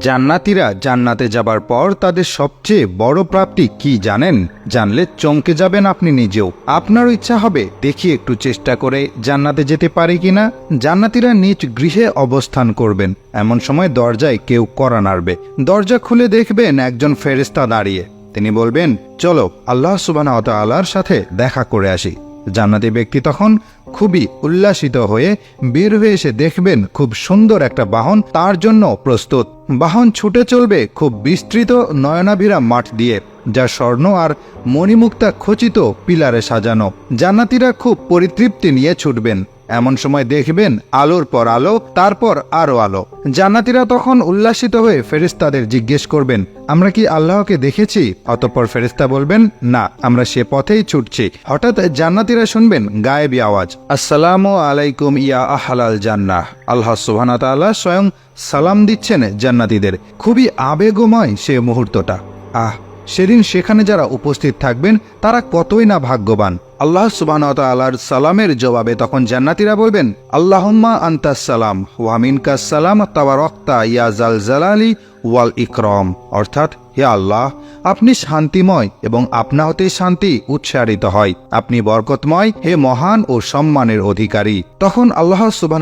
জান্নাতিরা জান্নাতে যাবার পর তাদের সবচেয়ে বড় প্রাপ্তি কি জানেন? জানলে চমকে যাবেন আপনি নিজেও। আপনার ইচ্ছা হবে দেখি একটু চেষ্টা করে জান্নাতে যেতে পারি কিনা। জান্নাতিরা নিজ গৃহে অবস্থান করবেন। এমন সময় দরজায় কেউ করা নাড়বে। দরজা খুলে দেখবেন একজন ফেরেস্তা দাঁড়িয়ে। তিনি বলবেন, চলো, আল্লাহ সুবানা আল্লাহর সাথে দেখা করে আসি। জান্নাতি ব্যক্তি তখন খুবই উল্লাসিত হয়ে বের হয়ে এসে দেখবেন খুব সুন্দর একটা বাহন। তার জন্য প্রস্তুত। বাহন ছুটে চলবে খুব বিস্তৃত নয়নাভিরা মাঠ দিয়ে, যা স্বর্ণ আর মণিমুক্তা খচিত পিলারে সাজানো। জান্নাতিরা খুব পরিতৃপ্তি নিয়ে ছুটবেন। এমন সময় দেখবেন আলোর পর আলো, তারপর আরও আলো। জান্নাতিরা তখন উল্লাসিত হয়ে ফেরিস্তাদের জিজ্ঞেস করবেন, আমরা কি আল্লাহকে দেখেছি? অতঃপর ফেরিস্তা বলবেন, না, আমরা সে পথেই ছুটছি। হঠাৎ জান্নাতিরা শুনবেন গায়েবি আওয়াজ, আসসালামু আলাইকুম ইয়া আহালাল জান্নাহ। আল্লাহ তাআলা স্বয়ং সালাম দিচ্ছেন জান্নাতীদের। খুবই আবেগময় সে মুহূর্তটা। আহ! সেদিন সেখানে যারা উপস্থিত থাকবেন, তারা কতই না ভাগ্যবান। আল্লাহ সুবাহ তালার সালামের জবাবে তখন জান্নাতিরা বলবেন, আল্লাহম্মা আন্তাস সালাম ওয়ামিনকাস সালাম তাওয়ারক্তা ইয়া জাল জালালি ওয়াল ইকরম। অর্থাৎ, হে আল্লাহ, আপনি শান্তিময় এবং আপনা হতেই শান্তি উচ্চারিত হয়। আপনি বরকতময়, হে মহান ও সম্মানের অধিকারী। তখন আল্লাহ সুবাহ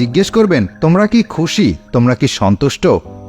জিজ্ঞেস করবেন, তোমরা কি খুশি? তোমরা কি সন্তুষ্ট?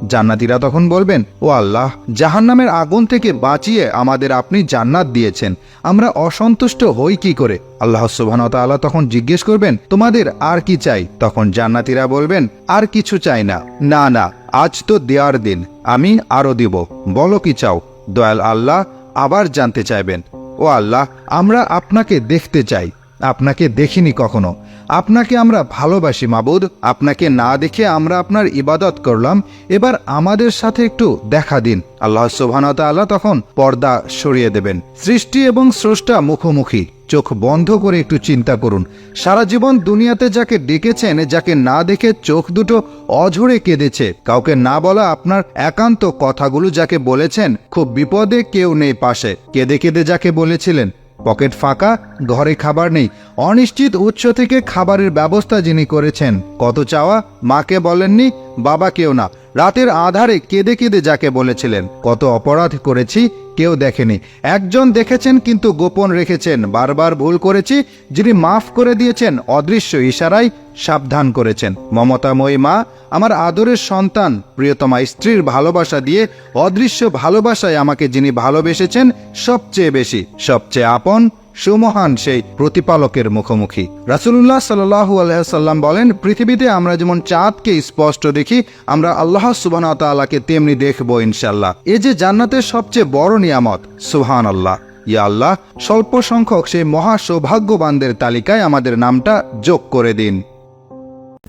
জান্নাতীরা তখন বলবেন, ও আল্লাহ, জাহান্নামের আগুন থেকে বাঁচিয়ে আমাদের আপনি জান্নাত দিয়েছেন। আমরা অসন্তুষ্ট হই কি করে? আল্লাহ সুবহানাহু তখন জিজ্ঞেস করবেন, তোমাদের আর কি চাই? তখন জান্নাতীরা বলবেন, আর কিছু চাই না। না না, আজ তো দেওয়ার দিন, আমি আরও দিব। বলো কি চাও? দয়াল আল্লাহ আবার জানতে চাইবেন। ও আল্লাহ, আমরা আপনাকে দেখতে চাই। আপনাকে দেখিনি কখনো। আপনাকে আমরা ভালোবাসি, মাবুদ। আপনাকে না দেখে আমরা আপনার ইবাদত করলাম। এবার আমাদের সাথে একটু দেখা দিন। আল্লাহ সুবহানাহু আল্লাহ তখন পর্দা সরিয়ে দেবেন। সৃষ্টি এবং স্রষ্টা মুখোমুখি। চোখ বন্ধ করে একটু চিন্তা করুন। সারা জীবন দুনিয়াতে যাকে ডেকেছেন, যাকে না দেখে চোখ দুটো অঝরে কেঁদেছে। কাউকে না বলা আপনার একান্ত কথাগুলো যাকে বলেছেন, খুব বিপদে কেউ নেই পাশে। কেঁদে কেঁদে যাকে বলেছিলেন পকেট ফাঁকা, ঘরে খাবার নেই। অনিশ্চিত উৎস থেকে খাবারের ব্যবস্থা যিনি করেছেন। কত চাওয়া? মাকে বলেননি, বাবা কেউ না। রাতের আধারে কেঁদে কেঁদে যাকে বলেছিলেন। কত অপরাধ করেছি কেউ দেখেনি। একজন দেখেছেন কিন্তু গোপন রেখেছেন। বারবার ভুল করেছি, যিনি মাফ করে দিয়েছেন, অদৃশ্য ইশারায় সাবধান করেছেন। মমতাময়ী মা, আমার আদরের সন্তান, প্রিয়তমা স্ত্রীর ভালোবাসা দিয়ে অদৃশ্য ভালোবাসায় আমাকে যিনি ভালোবেসেছেন, সবচেয়ে বেশি, সবচেয়ে আপন সুমহান সেই প্রতিপালকের মুখোমুখি। রাসুল্লাহ সাল্লাহু আলহাম বলেন, পৃথিবীতে আমরা যেমন চাঁদকে স্পষ্ট দেখি, আমরা আল্লাহ সুবাহ তাল্লাহকে তেমনি দেখব ইনশাল্লাহ এ যে জান্নাতের সবচেয়ে বড় নিয়ামত সুহান আল্লাহ ইয়া আল্লাহ, স্বল্প সংখ্যক সেই মহা সৌভাগ্যবানদের তালিকায় আমাদের নামটা যোগ করে দিন।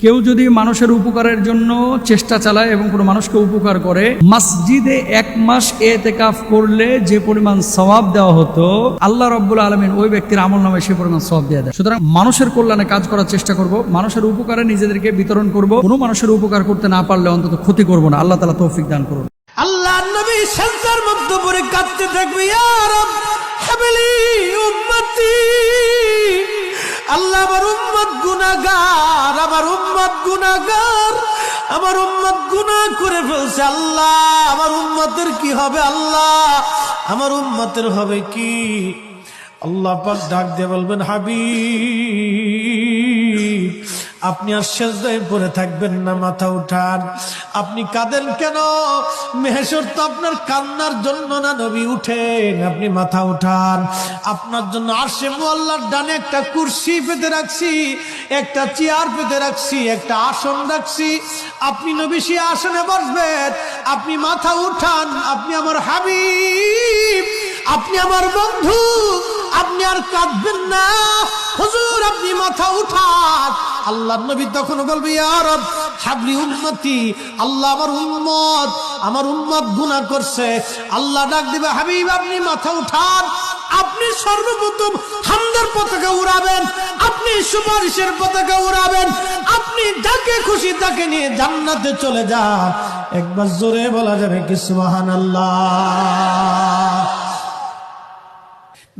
কেউ যদি মানুষের উপকারের জন্য চেষ্টা চালায় এবং কোনো মানুষকে উপকার করে, মসজিদে এক মাস এতেকাফ করলে যে পরিমাণ সওয়াব দেওয়া হতো, আল্লাহ রব্বুল আলমিন ওই ব্যক্তির আমল নামে সে পরিমাণ সওয়াব দেওয়া দেয়। সুতরাং মানুষের কল্যাণে কাজ করার চেষ্টা করব, মানুষের উপকারে নিজেদেরকে বিতরণ করব, কোনো মানুষের উপকার করতে না পারলে অন্তত ক্ষতি করব না। আল্লাহ তালা তৌফিক দান করুন। আল্লাহ নবী সেন্সার মধ্যে পড়ে কাঁদতে থাকবে আল্লাহ গুনাহগার, আমার উম্মত গুনাগার আমার উম্মত গুনা করে ফেলছে আল্লাহ। আমার উম্মতের কি হবে আল্লাহ? আমার উম্মতের হবে কি? আল্লাহ পাক ডাক দিয়ে বলবেন, হাবিব। আপনি আর সেজদায় পরে থাকবেন না, মাথা উঠান। আপনি কাঁদেন কেন? মেহেশ্বর তো আপনার কান্নার জন্য না, নবী, উঠেন। আপনি মাথা উঠান। আপনার জন্য আসে মোল্লার ডানে একটা কুর্সি পেতে রাখছি, একটা চেয়ার পেতে রাখছি, একটা আসন রাখছি। আপনি নবী সে আসনে বসবেন। আপনি মাথা উঠান, আপনি আমার হাবিব, আপনি আমার বন্ধু, আপনি আর কাঁদবেন না। হুজুর, আপনি মাথা উঠান। আল্লাহ নবী তখন বলবে আর হাবলি উন্মতি আল্লাহ আমার উম্মত আমার উম্মত গুনাহ করছে। আল্লাহ ডাক দিবে, হাবিব, আপনি মাথা উঠান, আপনি সর্বপ্রথম হামদের পতাকা উড়াবেন, আপনি সুপারিশের পতাকা উড়াবেন, আপনি যাকে খুশি তাকে নিয়ে জান্নাতে চলে যান। একবার জোরে বলা যাবে কি, সুবহানাল্লাহ।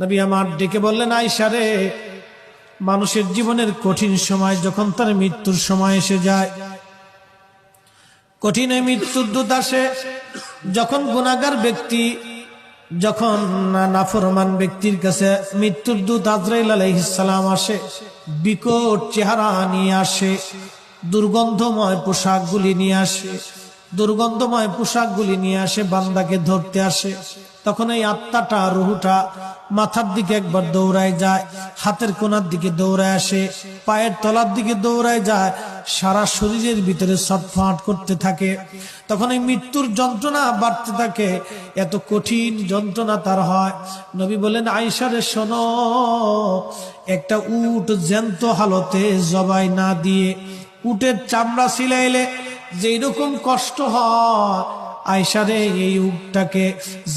নবী আমার ডেকে বললেন আইসারে মানুষের জীবনের কঠিন সময় যখন তার মৃত্যুর সময় এসে যায়। কঠিন মৃত্যুর দূত আসে যখন গুণাগার ব্যক্তি, যখন নাফরমান ব্যক্তির কাছে মৃত্যুর দূত আজরাইল আলাইহিসসালাম আসে, বিকট চেহারা নিয়ে আসে, দুর্গন্ধময় পোশাকগুলি নিয়ে আসে, দুর্গন্ধময় পোশাকগুলি নিয়ে আসে, বান্দাকে ধরতে আসে। তখন এই আত্মাটা, রুহুটা মাথার দিকে একবার দৌড়ায় যায়, হাতের কোনার দিকে দৌড়ায় আসে, পায়ের তলার দিকে দৌড়ায় যায়, সারা শরীরের ভিতরে ছটফাট করতে থাকে। তখন এই মৃত্যুর যন্ত্রণা বাড়তে থাকে, এত কঠিন যন্ত্রণা তার হয়। নবী বলেন আইসারে শোনো, একটা উট জ্যান্ত হালতে জবাই না দিয়ে, উটের চামড়া সিলাইলে যেই রকম কষ্ট হয় আয়সারে এই উটটাকে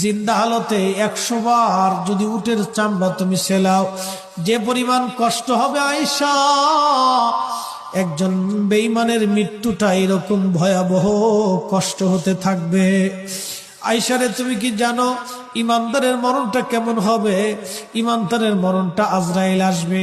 জিন্দা হালতে একশো বার যদি উটের চামড়া তুমি সেলাও, যে পরিমাণ কষ্ট হবে আয়সা একজন বেইমানের মৃত্যুটা এরকম ভয়াবহ কষ্ট হতে থাকবে। আইসারে তুমি কি জানো ইমানদারের মরণটা কেমন হবে? ইমানদারের মরণটা আজরাইল আসবে।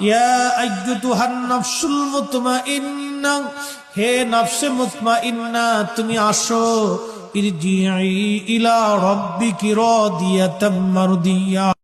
ইয়া আইয়ুতুহান নাফসুল মুতমাইন্না হে নফসে মুতমাইন্না তুমি আসো ইরজিই ইলা রাব্বিকি রাদিয়াতাম মারদিয়া।